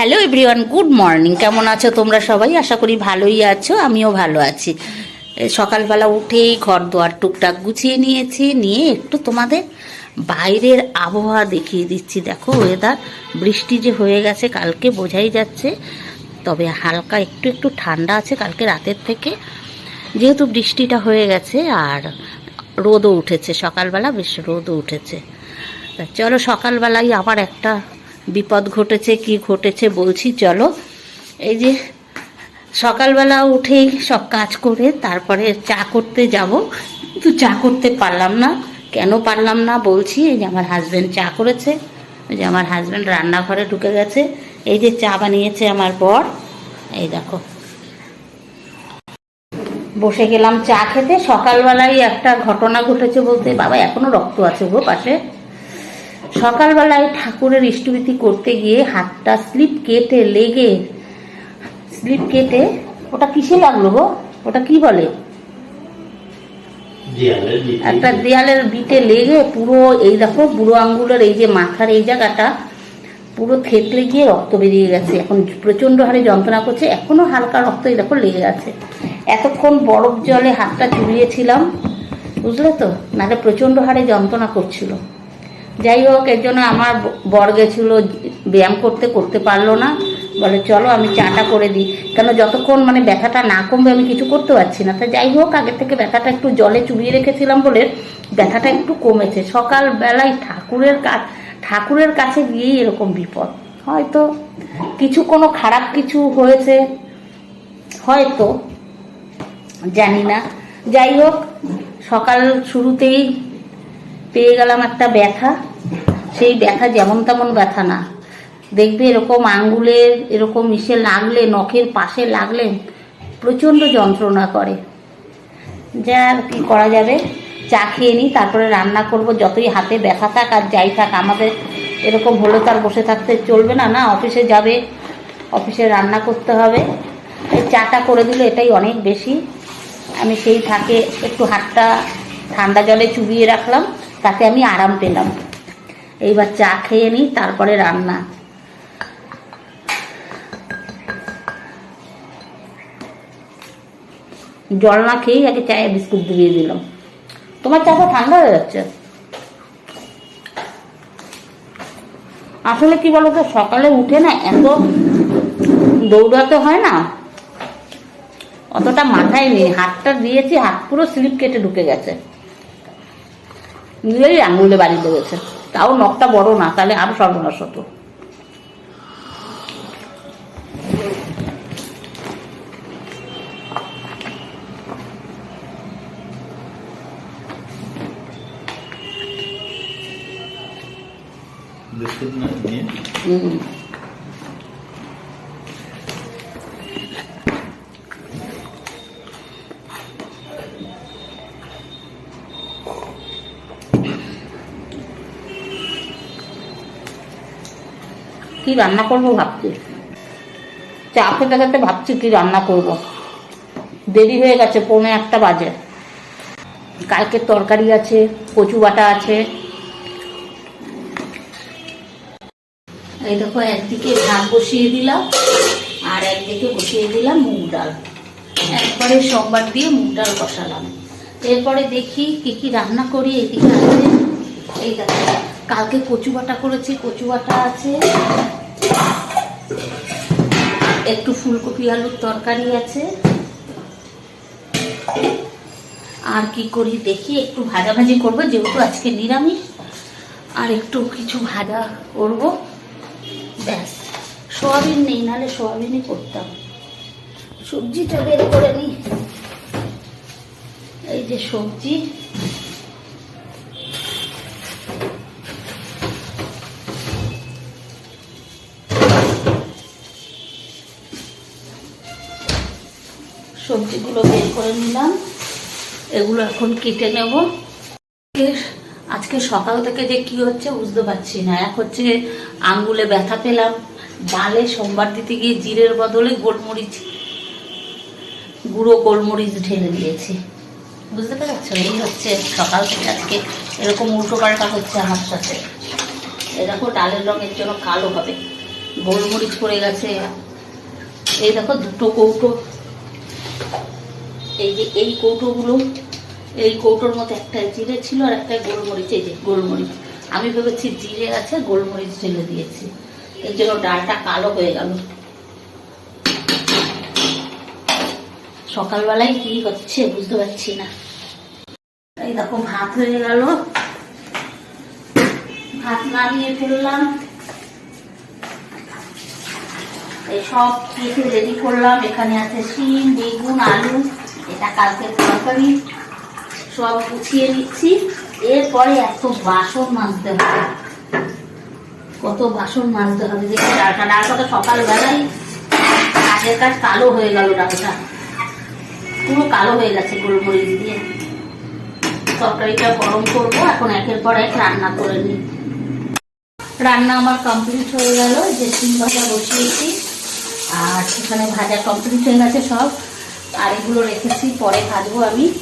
Hello everyone, good morning. কেমন আছো তোমরা সবাই? আশা করি ভালোই আছো, আমিও ভালো আছি। সকালবেলা উঠেই ঘর দোয়ার টুকটাক গুছিয়ে নিয়েছি, নিয়ে একটু তোমাদের বাইরের আবহাওয়া দেখিয়ে দিচ্ছি। দেখো ওয়েদার বৃষ্টি যে হয়ে গেছে, কালকে বোঝাই যাচ্ছে। তবে হালকা একটু একটু ঠান্ডা আছে কালকে রাতের থেকে। যেহেতু বৃষ্টিটা হয়ে গেছে আর রোদও উঠেছে, সকালবেলা বেশ রোদও উঠেছে। চলো সকালবেলায় আবার একটা বিপদ ঘটেছে, কি ঘটেছে বলছি, চলো। এই যে সকালবেলা উঠেই সব কাজ করে তারপরে চা করতে যাব। কিন্তু চা করতে পারলাম না। কেন পারলাম না বলছি, এই যে আমার হাজব্যান্ড চা করেছে। এই যে আমার হাজব্যান্ড রান্নাঘরে ঢুকে গেছে। এই যে চা বানিয়েছে আমার বর। এই দেখো। বসে গেলাম চা খেতে। সকালবেলায় একটা ঘটনা ঘটেছে বলতে, বাবা এখনও রক্ত আছে গো পাশে। সকালবেলায় ঠাকুরের ইষ্টবিতি করতে গিয়ে হাতটা স্লিপ কেটে লেগে স্লিপ কেটে ওটা কিসে লাগল গো? ওটা কি বলে? একটা দেয়ালের বিটে লেগে পুরো এই দেখো বুড়ো আঙ্গুলের এই যে মাথার এই জায়গাটা পুরো থেতলে গিয়ে রক্ত বেরিয়ে গেছে। এখন প্রচণ্ড হারে যন্ত্রণা করছে এখনও হালকা রক্ত এই দেখো লেগে আছে। এতক্ষণ বরফ জলে হাতটা চুবিয়েছিলাম বুঝলে তো? নাহলে প্রচণ্ড হারে যন্ত্রণা করছিল। যাই হোক, এর জন্য আমার বর গেছিল, ব্যায়াম করতে করতে পারল না। বলে, চলো, আমি চাটা করে দিই। কেন, যতক্ষণ মানে ব্যথাটা না কমবে, আমি কিছু করতে পারছি না। তা যাই হোক, আগের থেকে ব্যথাটা একটু জলে চুবিয়ে রেখেছিলাম বলে ব্যথাটা একটু কমেছে। সকাল বেলায় ঠাকুরের কাছ ঠাকুরের কাছে গিয়েই এরকম বিপদ। হয়তো কিছু কোনো খারাপ কিছু হয়েছে, হয়তো, জানি না। যাই হোক, সকাল শুরুতেই পেয়ে গেলাম একটা ব্যথা। সেই ব্যথা যেমন তেমন ব্যথা না। দেখবে এরকম আঙ্গুলের এরকম মিশে লাগলে, নখের পাশে লাগলে প্রচণ্ড যন্ত্রণা করে। যা কি করা যাবে? চা খেয়ে নিই, তারপরে রান্না করব। যতই হাতে ব্যথা থাক আর যাই থাক, আমাদের এরকম হলে তার বসে থাকতে চলবে না না? অফিসে যাবে, অফিসে রান্না করতে হবে। চাটা করে দিলে এটাই অনেক বেশি। আমি সেই থাকে একটু হাতটা ঠান্ডা জলে চুবিয়ে রাখলাম, তাতে আমি আরাম পেলাম। এইবার চা খেয়ে নিই তারপরে রান্না। জল না খেয়েই আগে চায়ে বিস্কুট দিয়ে দিলাম তোমার চাটা ঠান্ডা হয়ে যাচ্ছে। আসলে কি বলতো, সকালে উঠে না এত দৌড়াতে হয় না। অতটা মাথায় নেই। হাতটা দিয়েছি, হাত পুরো স্লিপ কেটে ঢুকে গেছে। নিলেই আঙুলে বাড়ি লেগেছে। তাও নখটা বড় না তাহলে আরও সর্বনাশ হতো বিস্কুট না নিয়ে। কি রান্না করব ভাবছি? চা খেতে খেতে ভাবছি কি রান্না করব। দেরি হয়ে গেছে, পৌনে একটা বাজে। কালকের তরকারি আছে, কচু বাটা আছে। এই দেখো, একদিকে ভাত বসিয়ে দিলাম, আর একদিকে বসিয়ে দিলাম মুগ ডাল। একবারে সোমবার দিয়ে মুগ ডাল বসালাম। এরপরে দেখি কি কি রান্না করি এদিকে আছে। এই দেখো, কালকে কচু বাটা করেছি, কচু বাটা আছে একটু ফুলকপি আলুর তরকারি আছে। আর কি করি দেখি, একটু ভাজাভাজি করব, যেহেতু আজকে নিরামিষ। আর একটু কিছু ভাজা করব। ব্যাস, সোয়াবিন নেই, নাহলে সোয়াবিনই করতাম। সবজিটা বের করে নিই এই যে সবজি সবজিগুলো বের করে নিলাম। এগুলো এখন কেটে নেব। আজকে সকাল থেকে যে কি হচ্ছে বুঝতে পারছি না। এক হচ্ছে আঙ্গুলে ব্যথা পেলাম, ডালে সোমবার দিতে গিয়ে জিরের বদলে গোলমরিচ, গুঁড়ো গোলমরিচ ঢেলে দিয়েছি। বুঝতে পেরেছ? এই হচ্ছে সকাল থেকে আজকে এরকম উল্টো পাল্টা হচ্ছে আমার সাথে। এ দেখো, ডালের রঙের জন্য কালো হবে। গোলমরিচ পড়ে গেছে। এই দেখো, দুটো কৌটো। এই যে এই কৌটোগুলো, এই কৌটোর মধ্যে একটা জিরে ছিল আর একটা গোলমরিচ, এই যে গোলমরিচ। আমি ভেবেছি জিরে আছে, গোলমরিচ ঢেলে দিয়েছি। এর জন্য ডালটা কালো হয়ে গেল। সকালবেলায় কি হচ্ছে বুঝতে পারছি না। এই দেখো, ভাত হয়ে গেল। ভাত নামিয়ে ফেললাম। এই সব কেটে রেডি করলাম। এখানে আছে শিম, বেগুন, আলু, এটা কালকের তরকারি। সব গুছিয়ে নিচ্ছি। এরপরে এত বাসন মাজতে হবে। কত বাসন মাজতে হবে। দেখি ডালটা ডালটা তো সকালবেলায় কাজের কাজ কালো হয়ে গেল ডালটা। পুরো কালো হয়ে গেছে গোলমরিচ দিয়ে। তরকারিটা গরম করব। এখন একের পর এক রান্না করে নিই। রান্না আমার কমপ্লিট হয়ে গেল। যে সিম ভাজা বসিয়েছি। আর সেখানে ভাজা কমপ্লিট হয়ে গেছে সব। আর এগুলো রেখেছি, পরে ভাজবো আমি।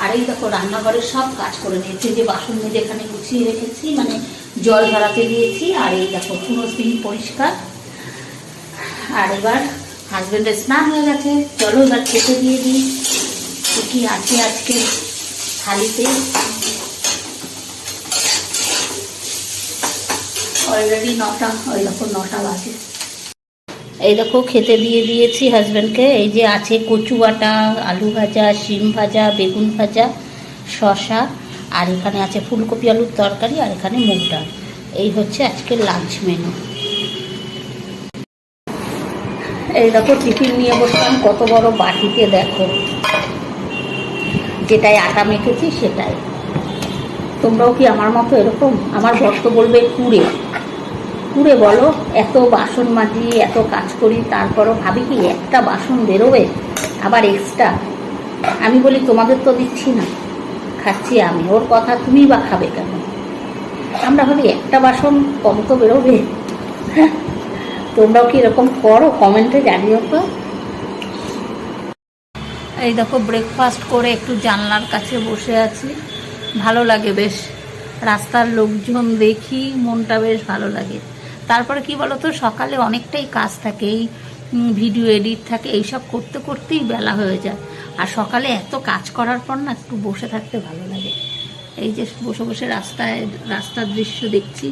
আর এই দেখো রান্নাঘরের সব কাজ করে নিয়েছি। যে বাসন মেজে এখানে গুছিয়ে রেখেছি মানে জল ধরাতে দিয়েছি। আর এই দেখো, পুরো সিম পরিষ্কার। আর এবার হাজবেন্ডের স্নান হয়ে গেছে। চলো এবার খেতে দিয়ে দিই। কি আছে আজকে থালিতে? অলরেডি নটা, ওই দেখো, নটা বাজে। এই দেখো, খেতে দিয়ে দিয়েছি হাজব্যান্ডকে এই যে আছে কচু বাটা, আলু ভাজা, শিম ভাজা, বেগুন ভাজা শশা আর এখানে আছে ফুলকপি আলুর তরকারি, আর এখানে মুগ ডাল। এই হচ্ছে আজকের লাঞ্চ মেনু এই দেখো টিফিন নিয়ে বসলাম। কত বড় বাটিতে দেখো। যেটাই আটা মেখেছি সেটাই তোমরাও কি আমার মতো এরকম? আমার ভক্ত বলবে কুড়ে। কুড়ে বলো, এত বাসন মাজি, এত কাজ করি, তারপরও ভাবি কি একটা বাসন বেরোবে, আবার এক্সট্রা আমি বলি, তোমাদের তো দিচ্ছি না। খাচ্ছি আমি, ওর কথা তুমি বা খাবে কেন? আমরা ভাবি, একটা বাসন কম তো বেরোবে। তোমরাও কি এরকম করো? কমেন্টে জানিও তো। এই দেখো ব্রেকফাস্ট করে একটু জানলার কাছে বসে আছি। ভালো লাগে বেশ। রাস্তার লোকজন দেখি, মনটা বেশ ভালো লাগে। তারপরে কি বলতো, সকালে অনেকটাই কাজ থাকে, এই ভিডিও এডিট থাকে, এইসব করতে করতেই বেলা হয়ে যায়। আর সকালে এত কাজ করার পর না একটু বসে থাকতে ভালো লাগে। এই যে বসে বসে রাস্তায়, রাস্তার দৃশ্য দেখছি,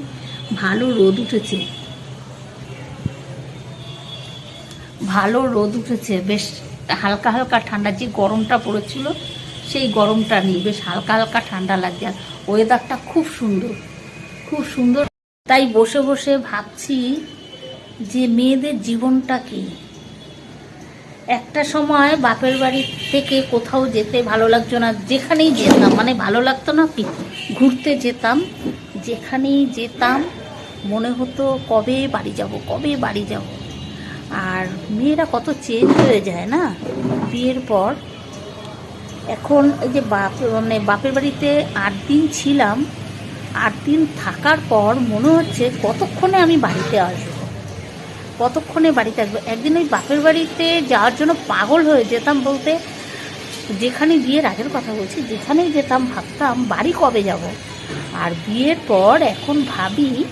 ভালো রোদ উঠেছে। ভালো রোদ উঠেছে, বেশ হালকা হালকা ঠান্ডা, যে গরমটা পড়েছিল, সেই গরমটা নেই, বেশ হালকা হালকা ঠান্ডা লাগছে। আর ওয়েদারটা খুব সুন্দর খুব সুন্দর তাই বসে বসে ভাবছি যে মেয়েদের জীবনটা কি? একটা সময় বাপের বাড়ি থেকে কোথাও যেতে ভালো লাগতো না, যেখানেই যেতাম মানে ভালো লাগতো না কি? ঘুরতে যেতাম, যেখানেই যেতাম, মনে হতো কবে বাড়ি যাব, কবে বাড়ি যাব। আর মেয়েরা কত চেঞ্জ হয়ে যায় না? বিয়ের পর এখন এই যে বাপ মানে বাপের বাড়িতে আট দিন ছিলাম আট দিন থাকার পর মনে হচ্ছে কতক্ষণে আমি বাড়িতে আসব। কতক্ষণে বাড়িতে আসব? একদিন ওই বাপের বাড়িতে যাওয়ার জন্য পাগল হয়ে যেতাম বলতে, যেখানে বিয়ের আগের কথা বলছি, যেখানেই যেতাম, ভাবতাম, বাড়ি কবে যাব? আর বিয়ের পর এখন ভাবি,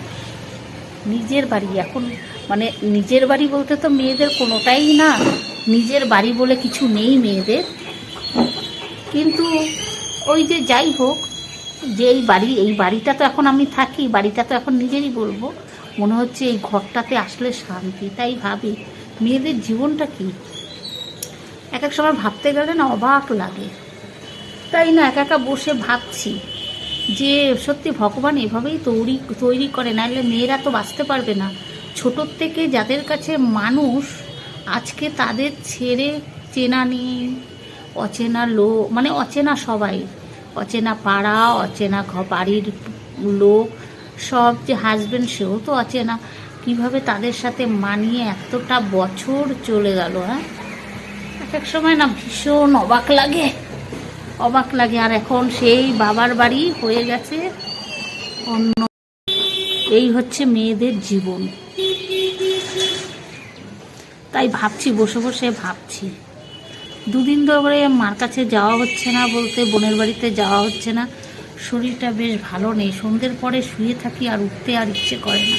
নিজের বাড়ি, এখন মানে নিজের বাড়ি বলতে তো মেয়েদের কোনোটাই না, নিজের বাড়ি বলে কিছু নেই মেয়েদের। কিন্তু ওই যে যাই হোক যে এই বাড়ি, এই বাড়িটা তো এখন আমি থাকি বাড়িটা তো এখন নিজেরই বলব। মনে হচ্ছে এই ঘরটাতে আসলে শান্তি, তাই ভাবি, মেয়েদের জীবনটা কি? এক এক সময় ভাবতে গেলে না অবাক লাগে। তাই না, একা একা বসে ভাবছি যে সত্যি ভগবান এভাবেই তৈরি তৈরি করে নাহলে মেয়েরা তো বাঁচতে পারবে না। ছোটোর থেকে যাদের কাছে মানুষ, আজকে তাদের ছেড়ে চেনা নেই, অচেনা লোক মানে অচেনা সবাই। অচেনা পাড়া, অচেনা ঘ বাড়ির লোক, সব যে হাজবেন্ড সেও তো অচেনা। কীভাবে তাদের সাথে মানিয়ে এতটা বছর চলে গেল হ্যাঁ? এক এক সময় না ভীষণ অবাক লাগে। অবাক লাগে, আর এখন সেই বাবার বাড়ি হয়ে গেছে অন্য। এই হচ্ছে মেয়েদের জীবন। তাই ভাবছি, বসে বসে ভাবছি। দুদিন ধরে মার কাছে যাওয়া হচ্ছে না বলতে বোনের বাড়িতে যাওয়া হচ্ছে না। শরীরটা বেশ ভালো নেই। সন্ধ্যের পরে শুয়ে থাকি আর উঠতে আর ইচ্ছে করে না।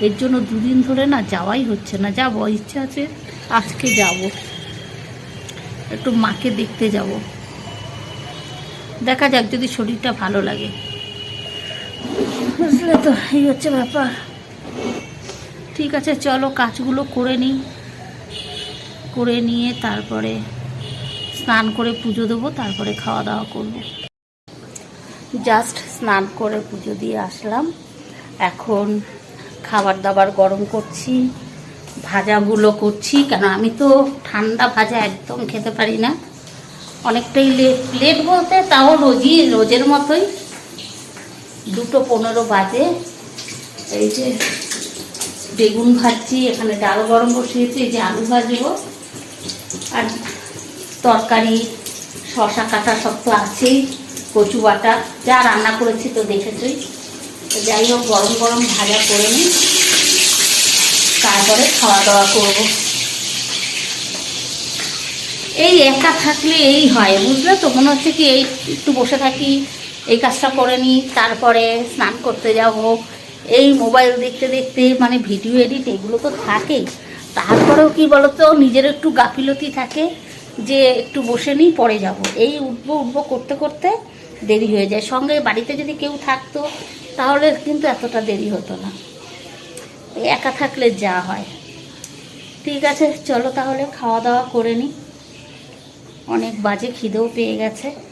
এর জন্য দুদিন ধরে না যাওয়াই হচ্ছে না। যাব, ইচ্ছা আছে, আজকে যাব। একটু মাকে দেখতে যাব। দেখা যাক যদি শরীরটা ভালো লাগে। বুঝলে তো, এই হচ্ছে ব্যাপার। ঠিক আছে, চলো কাজগুলো করে নিই। করে নিয়ে তারপরে স্নান করে পুজো দেবো, তারপরে খাওয়া দাওয়া করব। জাস্ট স্নান করে পুজো দিয়ে আসলাম। এখন খাবার দাবার গরম করছি, ভাজাগুলো করছি, কেন আমি তো ঠান্ডা ভাজা একদম খেতে পারি না। অনেকটাই লেট লেট বলতে তাও রোজই, রোজের মতোই। দুটো পনেরো বাজে। এই যে বেগুন ভাজছি, এখানে ডাল গরম বসিয়েছি, এই যে আলু ভাজবো। আর তরকারি শশা কাটা সব তো আছেই, কচু বাটা, যা রান্না করেছি তো দেখেছই যাই হোক, গরম গরম ভাজা করে নিই। তারপরে খাওয়া দাওয়া করব। এই একা থাকলে এই হয়, বুঝলে তো? মনে হচ্ছে কি এই একটু বসে থাকি, এই কাজটা করে নিই, তারপরে স্নান করতে যাব। এই মোবাইল দেখতে দেখতে মানে ভিডিও এডিট, এগুলো তো থাকেই। তারপরেও কি বলতো নিজের একটু গাফিলতি থাকে। যে একটু বসে নিই, পরে যাব। এই উঠবো উঠবো করতে করতে দেরি হয়ে যায়। সঙ্গে বাড়িতে যদি কেউ থাকতো, তাহলে কিন্তু এতটা দেরি হতো না। একা থাকলে যা হয়। ঠিক আছে, চলো তাহলে, খাওয়া দাওয়া করে নিই। অনেক বাজে খিদেও পেয়ে গেছে।